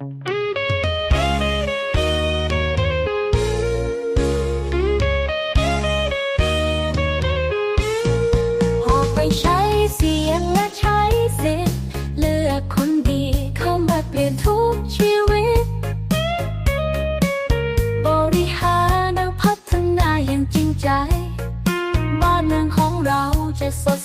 ออกไปใช้เสียงและใช้สิทธิ์เลือกคนดีเข้ามาเปลี่ยนทุกชีวิต บริหารและพัฒนาอย่างจริงใจ บ้านเมืองของเราจะสด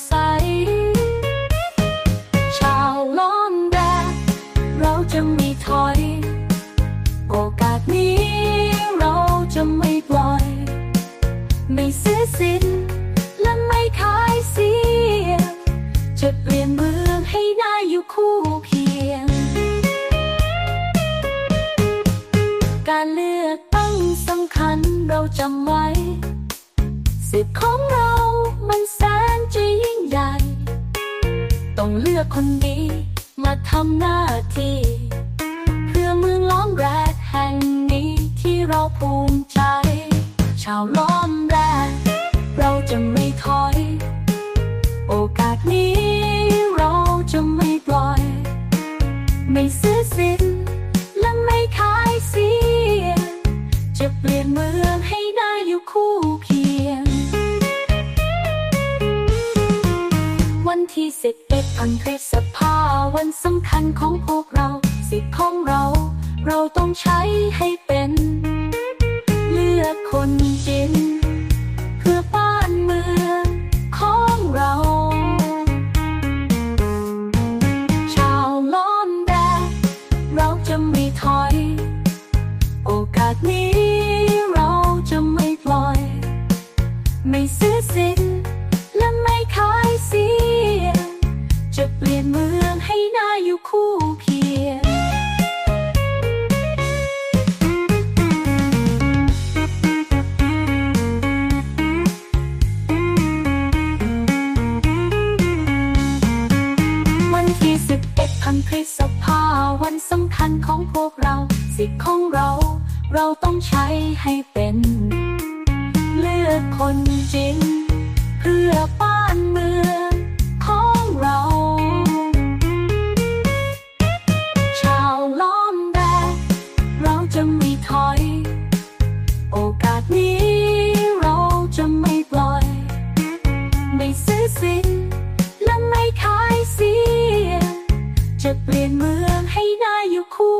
จำไว้สิทธิ์ของเรามันแสนจะยิ่งใหญ่ ต้องเลือกคนดีมาทำหน้าที่ เพื่อเมืองล้อมแรกแห่งนี้ที่เราภูมิใจ ชาวล้อมแรกเราจะไม่ถอย โอกาสนี้เราจะไม่ปล่อย ไม่ซื้อสิ จะเปลี่ยนเมืองให้น่าอยู่คู่เคียง วันที่สิบเอ็ดพันพฤษภาวันสำคัญของพวกเรา สิทธิ์ของเรา เราต้องใช้ให้ ไม่ซื้อสินและไม่ขายเสีย จะเปลี่ยนเมืองให้น่าอยู่คู่เคียงวันที่สิบเอ็ดพันพฤษภาวันสำคัญของพวกเรา สิทธิ์ของเรา เราต้องใช้ให้เป็น เลือกคน จริง เพื่อบ้านเมืองของเรา ชาวล้อมแดดเราจะไม่ถอย โอกาสนี้เราจะไม่ปล่อย ไม่ซื้อสินและไม่ขายเสียงจะเปลี่ยนเมืองให้น่าอยู่คู่